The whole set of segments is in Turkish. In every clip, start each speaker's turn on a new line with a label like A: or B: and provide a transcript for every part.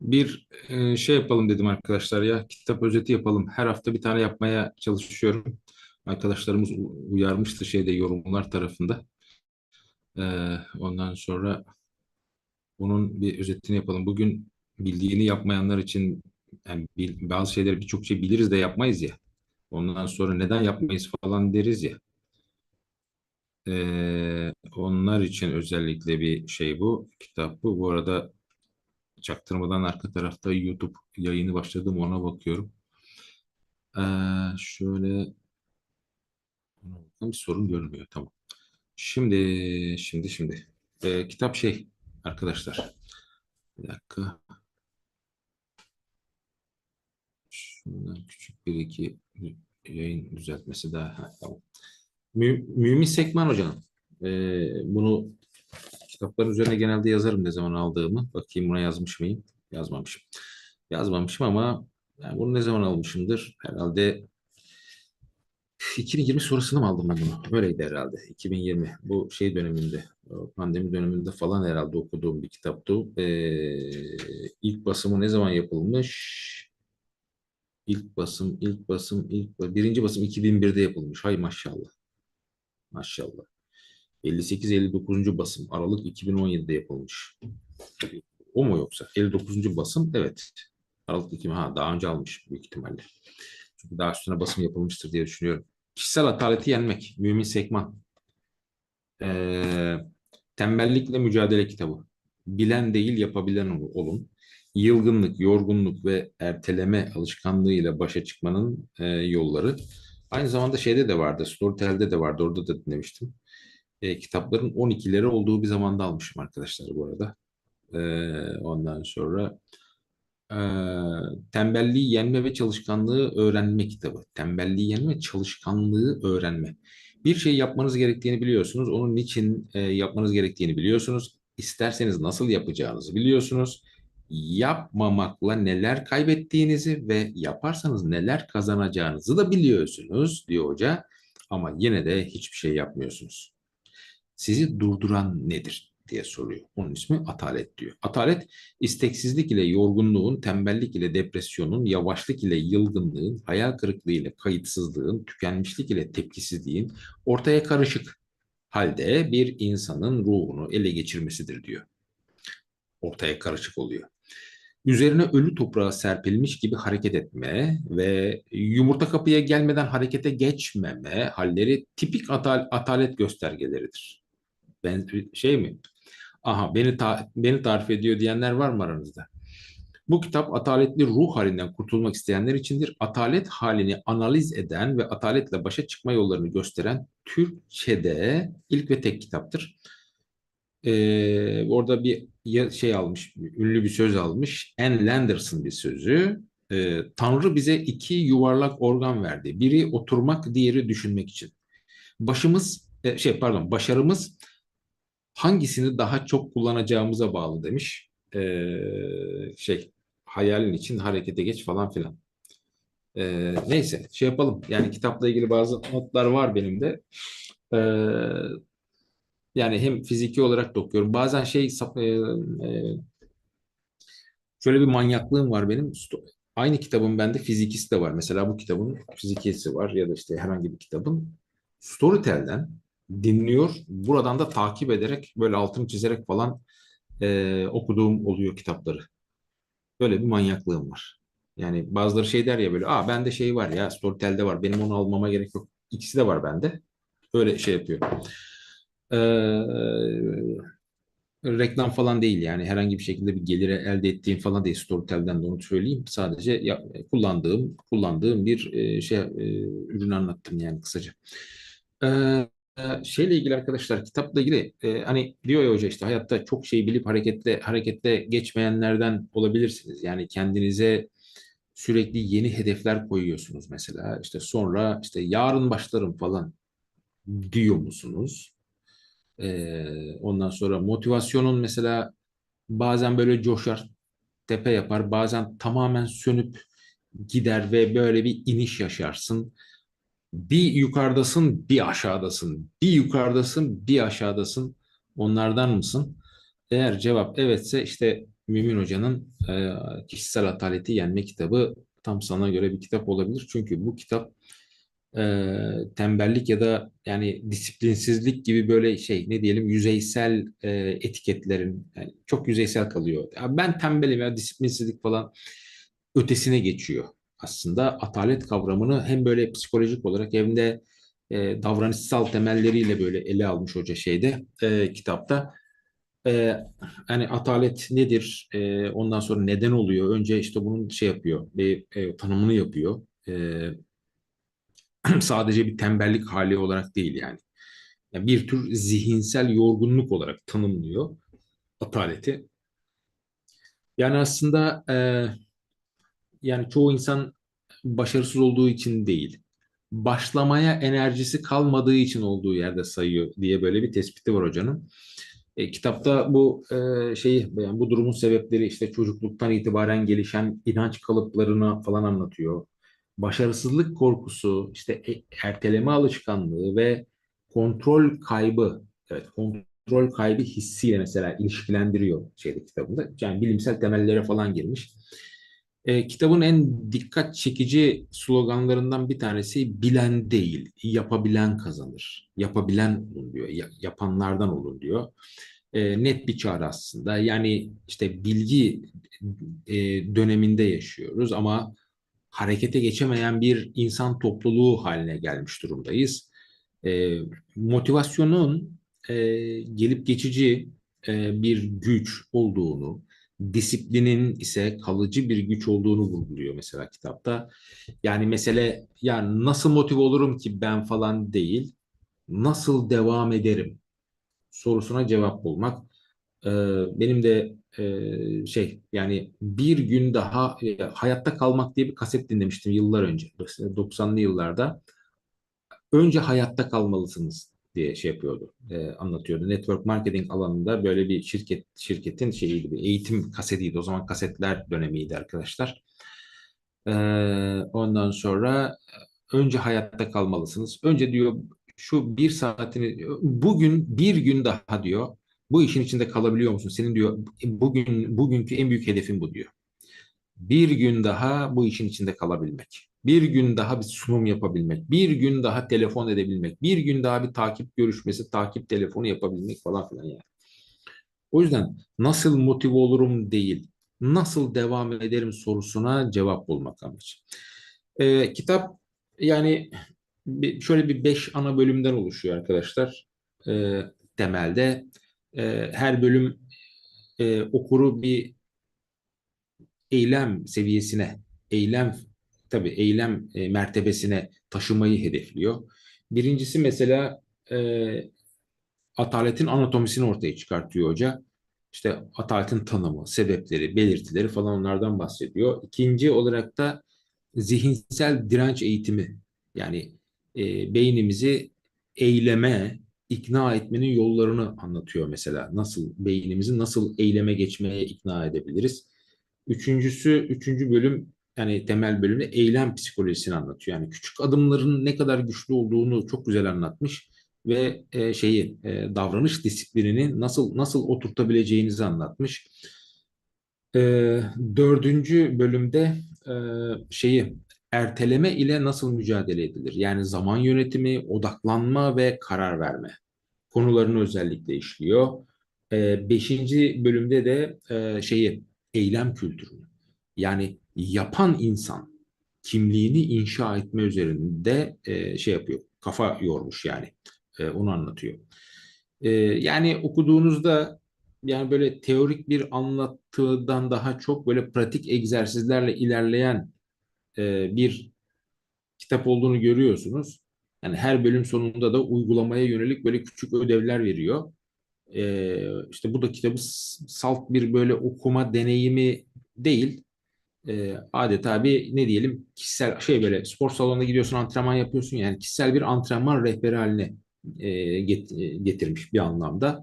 A: Bir e, şey yapalım dedim arkadaşlar ya. Kitap özeti yapalım. Her hafta bir tane yapmaya çalışıyorum. Arkadaşlarımız uyarmıştı şeyde yorumlar tarafında. E, ondan sonra bunun bir özetini yapalım. Bugün bildiğini yapmayanlar için yani bazı şeyleri birçok şey biliriz de yapmayız ya. Ondan sonra neden yapmayız falan deriz ya. E, onlar için özellikle bir şey bu. Kitap bu. Bu arada çaktırmadan arka tarafta YouTube yayını başladım ona bakıyorum. Ee, şöyle bir sorun görünmüyor. Tamam. Şimdi şimdi şimdi Ee, kitap şey arkadaşlar. Bir dakika. Şundan küçük bir iki yayın düzeltmesi daha. Ha, tamam. Mü, Mümin Sekman hocam. Ee, bunu kitapların üzerine genelde yazarım ne zaman aldığımı. Bakayım buna yazmış mıyım? Yazmamışım. Yazmamışım ama yani bunu ne zaman almışımdır? Herhalde 2020 sonrasını mı aldım ben bunu? Öyleydi herhalde. 2020. Bu şey döneminde, pandemi döneminde falan herhalde okuduğum bir kitaptı. Ee, ilk basımı ne zaman yapılmış? İlk basım, ilk basım, ilk ba- birinci basım 2001'de yapılmış. Hay maşallah. Maşallah. 58-59. basım Aralık 2017'de yapılmış. O mu yoksa? 59. basım evet. Aralık 2000 ha daha önce almış büyük ihtimalle. Çünkü daha üstüne basım yapılmıştır diye düşünüyorum. Kişisel ataleti yenmek. Mümin Sekman. Ee, tembellikle mücadele kitabı. Bilen değil yapabilen ol- olun. Yılgınlık, yorgunluk ve erteleme alışkanlığıyla başa çıkmanın e, yolları. Aynı zamanda şeyde de vardı, Storytel'de de vardı, orada da dinlemiştim. E, kitapların 12'leri olduğu bir zamanda almışım arkadaşlar bu arada. E, ondan sonra e, Tembelliği Yenme ve Çalışkanlığı Öğrenme kitabı. Tembelliği yenme çalışkanlığı öğrenme. Bir şey yapmanız gerektiğini biliyorsunuz. Onun niçin e, yapmanız gerektiğini biliyorsunuz. İsterseniz nasıl yapacağınızı biliyorsunuz. Yapmamakla neler kaybettiğinizi ve yaparsanız neler kazanacağınızı da biliyorsunuz diyor hoca. Ama yine de hiçbir şey yapmıyorsunuz. Sizi durduran nedir diye soruyor. Onun ismi atalet diyor. Atalet isteksizlik ile yorgunluğun, tembellik ile depresyonun, yavaşlık ile yılgınlığın, hayal kırıklığı ile kayıtsızlığın, tükenmişlik ile tepkisizliğin ortaya karışık halde bir insanın ruhunu ele geçirmesidir diyor. Ortaya karışık oluyor. Üzerine ölü toprağa serpilmiş gibi hareket etme ve yumurta kapıya gelmeden harekete geçmeme halleri tipik atal atalet göstergeleridir. Ben şey mi? Aha beni ta- beni tarif ediyor diyenler var mı aranızda? Bu kitap ataletli ruh halinden kurtulmak isteyenler içindir. Atalet halini analiz eden ve ataletle başa çıkma yollarını gösteren Türkçe'de ilk ve tek kitaptır. Ee, orada bir şey almış, ünlü bir söz almış. Anne Landerson bir sözü. Ee, Tanrı bize iki yuvarlak organ verdi. Biri oturmak, diğeri düşünmek için. Başımız, e, şey pardon, başarımız hangisini daha çok kullanacağımıza bağlı demiş. Ee, şey hayalin için harekete geç falan filan. Ee, neyse şey yapalım. Yani kitapla ilgili bazı notlar var benim de. Ee, yani hem fiziki olarak da okuyorum. Bazen şey e, e, şöyle bir manyaklığım var benim. Aynı kitabın bende fizikisi de var. Mesela bu kitabın fizikisi var ya da işte herhangi bir kitabın Storytel'den dinliyor. Buradan da takip ederek böyle altını çizerek falan e, okuduğum oluyor kitapları. Böyle bir manyaklığım var. Yani bazıları şey der ya böyle, aa bende şey var ya Storytel'de var. Benim onu almama gerek yok. İkisi de var bende. Öyle şey yapıyor. Ee, reklam falan değil yani herhangi bir şekilde bir gelir elde ettiğim falan değil Storytel'den de onu söyleyeyim. Sadece ya, kullandığım kullandığım bir e, şey e, ürünü anlattım yani kısaca. Ee, şeyle ilgili arkadaşlar kitapla ilgili e, hani diyor ya hoca işte hayatta çok şey bilip harekette harekette geçmeyenlerden olabilirsiniz. Yani kendinize sürekli yeni hedefler koyuyorsunuz mesela işte sonra işte yarın başlarım falan diyor musunuz? Ee, ondan sonra motivasyonun mesela bazen böyle coşar, tepe yapar, bazen tamamen sönüp gider ve böyle bir iniş yaşarsın. Bir yukarıdasın, bir aşağıdasın. Bir yukarıdasın, bir aşağıdasın. Onlardan mısın? Eğer cevap evetse işte Mümin Hoca'nın e, Kişisel Ataleti Yenme kitabı tam sana göre bir kitap olabilir. Çünkü bu kitap e, tembellik ya da yani disiplinsizlik gibi böyle şey ne diyelim yüzeysel e, etiketlerin yani çok yüzeysel kalıyor. Ya ben tembelim ya disiplinsizlik falan ötesine geçiyor. Aslında atalet kavramını hem böyle psikolojik olarak hem de e, davranışsal temelleriyle böyle ele almış hoca şeyde e, kitapta. E, hani atalet nedir? E, ondan sonra neden oluyor? Önce işte bunun şey yapıyor, bir e, tanımını yapıyor. E, sadece bir tembellik hali olarak değil yani. yani. Bir tür zihinsel yorgunluk olarak tanımlıyor ataleti. Yani aslında e, yani çoğu insan başarısız olduğu için değil, başlamaya enerjisi kalmadığı için olduğu yerde sayıyor diye böyle bir tespiti var hocanın. E, kitapta bu e, şeyi yani bu durumun sebepleri işte çocukluktan itibaren gelişen inanç kalıplarını falan anlatıyor başarısızlık korkusu, işte e, erteleme alışkanlığı ve kontrol kaybı, evet kontrol kaybı hissiyle mesela ilişkilendiriyor şeyde kitabında. Yani bilimsel temellere falan girmiş. E, kitabın en dikkat çekici sloganlarından bir tanesi bilen değil, yapabilen kazanır. Yapabilen olun diyor, ya, yapanlardan olun diyor. E, net bir çağrı aslında. Yani işte bilgi e, döneminde yaşıyoruz ama harekete geçemeyen bir insan topluluğu haline gelmiş durumdayız. E, motivasyonun e, gelip geçici e, bir güç olduğunu, disiplinin ise kalıcı bir güç olduğunu vurguluyor mesela kitapta. Yani mesele yani nasıl motive olurum ki ben falan değil, nasıl devam ederim sorusuna cevap bulmak. Benim de şey yani bir gün daha hayatta kalmak diye bir kaset dinlemiştim yıllar önce 90'lı yıllarda önce hayatta kalmalısınız diye şey yapıyordu e, anlatıyordu network marketing alanında böyle bir şirket şirketin şeyiydi bir eğitim kasetiydi o zaman kasetler dönemiydi arkadaşlar e, ondan sonra önce hayatta kalmalısınız önce diyor şu bir saatini bugün bir gün daha diyor bu işin içinde kalabiliyor musun? Senin diyor bugün bugünkü en büyük hedefin bu diyor. Bir gün daha bu işin içinde kalabilmek. Bir gün daha bir sunum yapabilmek. Bir gün daha telefon edebilmek. Bir gün daha bir takip görüşmesi, takip telefonu yapabilmek falan filan yani. O yüzden nasıl motive olurum değil, nasıl devam ederim sorusuna cevap bulmak amaç. Ee, kitap yani şöyle bir beş ana bölümden oluşuyor arkadaşlar. Ee, temelde e, her bölüm e, okuru bir eylem seviyesine, eylem tabii eylem e, mertebesine taşımayı hedefliyor. Birincisi mesela e, ataletin anatomisini ortaya çıkartıyor hoca. İşte ataletin tanımı, sebepleri, belirtileri falan onlardan bahsediyor. İkinci olarak da zihinsel direnç eğitimi. Yani e, beynimizi eyleme, ikna etmenin yollarını anlatıyor mesela. Nasıl beynimizi nasıl eyleme geçmeye ikna edebiliriz? Üçüncüsü, üçüncü bölüm yani temel bölümde eylem psikolojisini anlatıyor. Yani küçük adımların ne kadar güçlü olduğunu çok güzel anlatmış ve e, şeyi e, davranış disiplinini nasıl nasıl oturtabileceğinizi anlatmış. E, dördüncü bölümde e, şeyi erteleme ile nasıl mücadele edilir? Yani zaman yönetimi, odaklanma ve karar verme konularını özellikle işliyor. E, beşinci bölümde de e, şeyi eylem kültürünü yani yapan insan kimliğini inşa etme üzerinde e, şey yapıyor. Kafa yormuş yani. E, onu anlatıyor. E, yani okuduğunuzda yani böyle teorik bir anlattıdan daha çok böyle pratik egzersizlerle ilerleyen e, bir kitap olduğunu görüyorsunuz. Yani her bölüm sonunda da uygulamaya yönelik böyle küçük ödevler veriyor. E, işte bu da kitabı salt bir böyle okuma deneyimi değil. E, adeta bir ne diyelim kişisel şey böyle spor salonuna gidiyorsun antrenman yapıyorsun yani kişisel bir antrenman rehberi haline e, get, getirmiş bir anlamda.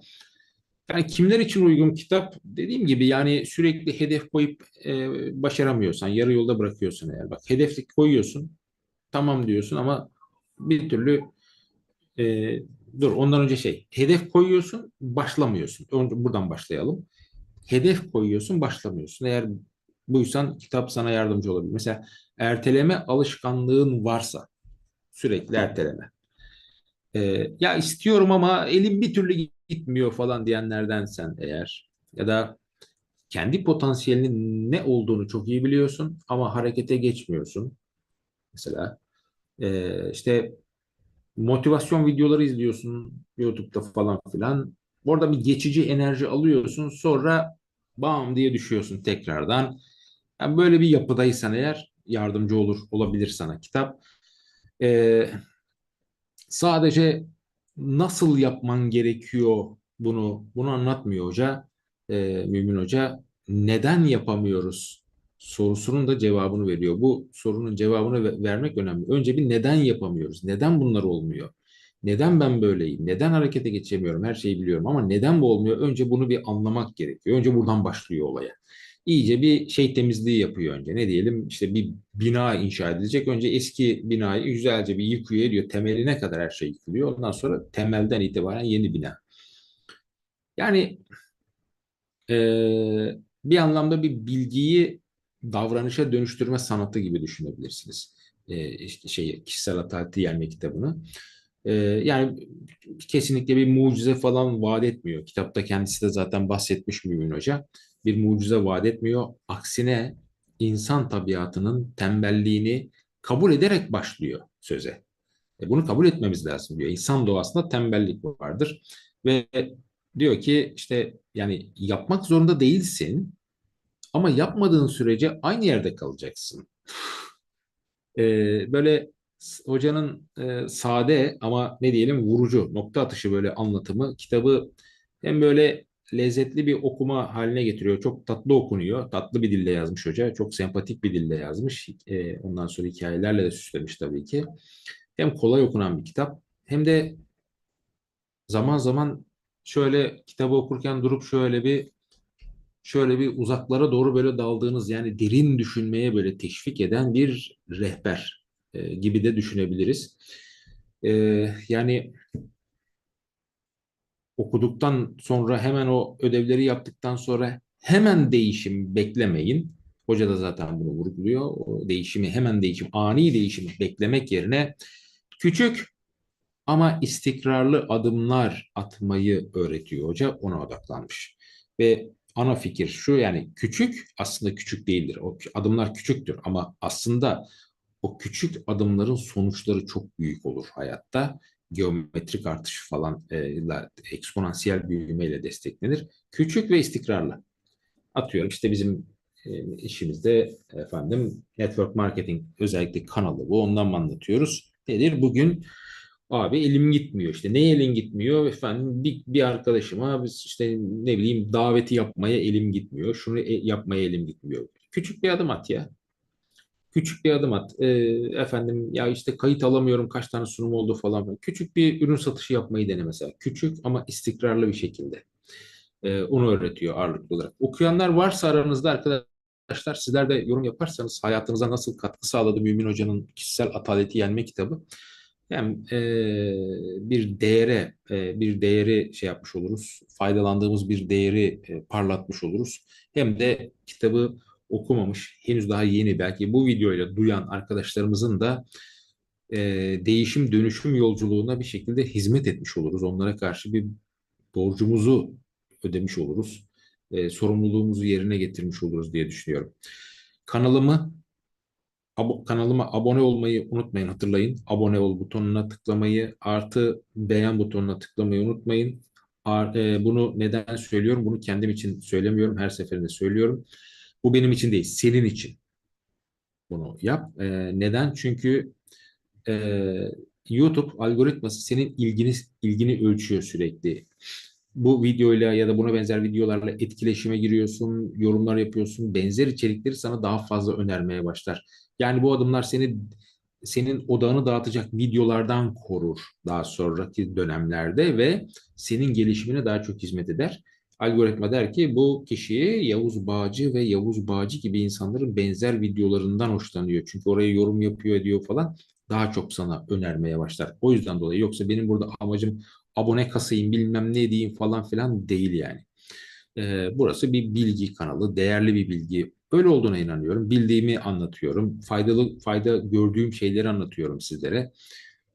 A: Yani kimler için uygun kitap? Dediğim gibi yani sürekli hedef koyup e, başaramıyorsan, yarı yolda bırakıyorsun eğer. Bak hedef koyuyorsun, tamam diyorsun ama bir türlü e, dur ondan önce şey hedef koyuyorsun, başlamıyorsun. Önce buradan başlayalım. hedef koyuyorsun, başlamıyorsun. Eğer buysan kitap sana yardımcı olabilir. Mesela erteleme alışkanlığın varsa sürekli erteleme. Ee, ya istiyorum ama elim bir türlü gitmiyor falan diyenlerden sen eğer ya da kendi potansiyelinin ne olduğunu çok iyi biliyorsun ama harekete geçmiyorsun. Mesela e, işte motivasyon videoları izliyorsun YouTube'da falan filan. Orada bir geçici enerji alıyorsun. Sonra bam diye düşüyorsun tekrardan. Yani böyle bir yapıdaysan eğer yardımcı olur olabilir sana kitap. Ee, sadece nasıl yapman gerekiyor bunu bunu anlatmıyor hoca. Ee, Mümin Hoca neden yapamıyoruz sorusunun da cevabını veriyor. Bu sorunun cevabını ve- vermek önemli. Önce bir neden yapamıyoruz? Neden bunlar olmuyor? Neden ben böyleyim? Neden harekete geçemiyorum? Her şeyi biliyorum ama neden bu olmuyor? Önce bunu bir anlamak gerekiyor. Önce buradan başlıyor olaya. İyice bir şey temizliği yapıyor önce. Ne diyelim işte bir bina inşa edilecek. Önce eski binayı güzelce bir yıkıyor ediyor. Temeline kadar her şey yıkılıyor. Ondan sonra temelden itibaren yeni bina. Yani eee, bir anlamda bir bilgiyi davranışa dönüştürme sanatı gibi düşünebilirsiniz. Eee işte şey kişisel Ataleti Yenme kitabını. Eee, yani kesinlikle bir mucize falan vaat etmiyor. Kitapta kendisi de zaten bahsetmiş Mümin Hoca. Bir mucize vaat etmiyor. Aksine insan tabiatının tembelliğini kabul ederek başlıyor söze. E, bunu kabul etmemiz lazım diyor. İnsan doğasında tembellik vardır. Ve diyor ki işte yani yapmak zorunda değilsin ama yapmadığın sürece aynı yerde kalacaksın. Ee, böyle hocanın e, sade ama ne diyelim vurucu nokta atışı böyle anlatımı kitabı hem böyle lezzetli bir okuma haline getiriyor. Çok tatlı okunuyor. Tatlı bir dille yazmış hoca. Çok sempatik bir dille yazmış. Ee, ondan sonra hikayelerle de süslemiş tabii ki. Hem kolay okunan bir kitap hem de zaman zaman şöyle kitabı okurken durup şöyle bir şöyle bir uzaklara doğru böyle daldığınız yani derin düşünmeye böyle teşvik eden bir rehber e, gibi de düşünebiliriz. E, yani okuduktan sonra hemen o ödevleri yaptıktan sonra hemen değişim beklemeyin. Hoca da zaten bunu vurguluyor. O değişimi hemen değişim, ani değişimi beklemek yerine küçük ama istikrarlı adımlar atmayı öğretiyor hoca. Ona odaklanmış. Ve ana fikir şu yani küçük aslında küçük değildir. O adımlar küçüktür ama aslında o küçük adımların sonuçları çok büyük olur hayatta. Geometrik artış falan e, eksponansiyel büyümeyle desteklenir. Küçük ve istikrarlı. Atıyorum işte bizim e, işimizde efendim network marketing özellikle kanalı bu. Ondan mı anlatıyoruz? Nedir? Bugün Abi elim gitmiyor işte. Ne elin gitmiyor? Efendim bir, bir arkadaşıma biz işte ne bileyim daveti yapmaya elim gitmiyor. Şunu e- yapmaya elim gitmiyor. Küçük bir adım at ya. Küçük bir adım at. Ee, efendim ya işte kayıt alamıyorum kaç tane sunum oldu falan. Küçük bir ürün satışı yapmayı dene mesela. Küçük ama istikrarlı bir şekilde. Ee, onu öğretiyor ağırlıklı olarak. Okuyanlar varsa aranızda arkadaşlar sizler de yorum yaparsanız hayatınıza nasıl katkı sağladı Mümin Hoca'nın kişisel ataleti yenme kitabı. Yani e, bir değere, e, bir değeri şey yapmış oluruz. Faydalandığımız bir değeri e, parlatmış oluruz. Hem de kitabı okumamış, henüz daha yeni belki bu videoyla duyan arkadaşlarımızın da e, değişim dönüşüm yolculuğuna bir şekilde hizmet etmiş oluruz. Onlara karşı bir borcumuzu ödemiş oluruz. E, sorumluluğumuzu yerine getirmiş oluruz diye düşünüyorum. Kanalımı Abo- kanalıma abone olmayı unutmayın hatırlayın. Abone ol butonuna tıklamayı artı beğen butonuna tıklamayı unutmayın. Ar- e, bunu neden söylüyorum? Bunu kendim için söylemiyorum. Her seferinde söylüyorum. Bu benim için değil, senin için bunu yap. E, neden? Çünkü e, YouTube algoritması senin ilgini ilgini ölçüyor sürekli bu videoyla ya da buna benzer videolarla etkileşime giriyorsun, yorumlar yapıyorsun, benzer içerikleri sana daha fazla önermeye başlar. Yani bu adımlar seni senin odağını dağıtacak videolardan korur daha sonraki dönemlerde ve senin gelişimine daha çok hizmet eder. Algoritma der ki bu kişiyi Yavuz Bağcı ve Yavuz Bağcı gibi insanların benzer videolarından hoşlanıyor. Çünkü oraya yorum yapıyor ediyor falan daha çok sana önermeye başlar. O yüzden dolayı yoksa benim burada amacım abone kasayım bilmem ne diyeyim falan filan değil yani. Ee, burası bir bilgi kanalı, değerli bir bilgi. Öyle olduğuna inanıyorum. Bildiğimi anlatıyorum. Faydalı fayda gördüğüm şeyleri anlatıyorum sizlere.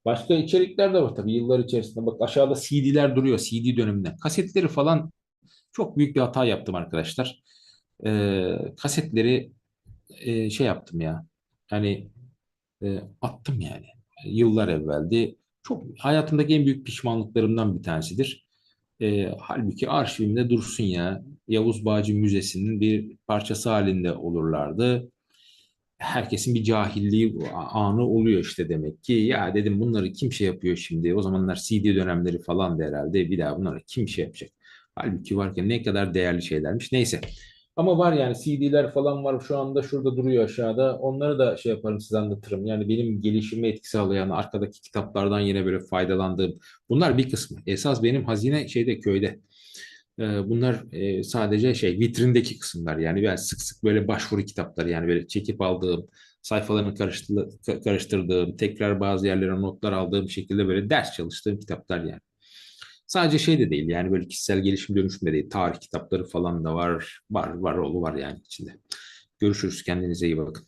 A: Başka içerikler de var tabii yıllar içerisinde. Bak aşağıda CD'ler duruyor CD döneminden. Kasetleri falan çok büyük bir hata yaptım arkadaşlar. Ee, kasetleri e, şey yaptım ya. Yani e, attım yani. Yıllar evveldi. Çok hayatımdaki en büyük pişmanlıklarımdan bir tanesidir. E, halbuki arşivimde dursun ya. Yavuz Bağcı Müzesi'nin bir parçası halinde olurlardı. Herkesin bir cahilliği anı oluyor işte demek ki. Ya dedim bunları kim şey yapıyor şimdi? O zamanlar CD dönemleri falan da herhalde. Bir daha bunları kim şey yapacak? Halbuki varken ne kadar değerli şeylermiş. Neyse. Ama var yani CD'ler falan var şu anda şurada duruyor aşağıda. Onları da şey yaparım size anlatırım. Yani benim gelişime etki sağlayan arkadaki kitaplardan yine böyle faydalandığım. Bunlar bir kısmı. Esas benim hazine şeyde köyde. Ee, Bunlar e, sadece şey vitrindeki kısımlar. Yani ben sık sık böyle başvuru kitapları yani böyle çekip aldığım, sayfalarını karıştı- karıştırdığım, tekrar bazı yerlere notlar aldığım şekilde böyle ders çalıştığım kitaplar yani. Sadece şey de değil yani böyle kişisel gelişim dönüşüm de değil. Tarih kitapları falan da var. Var var oğlu var yani içinde. Görüşürüz. Kendinize iyi bakın.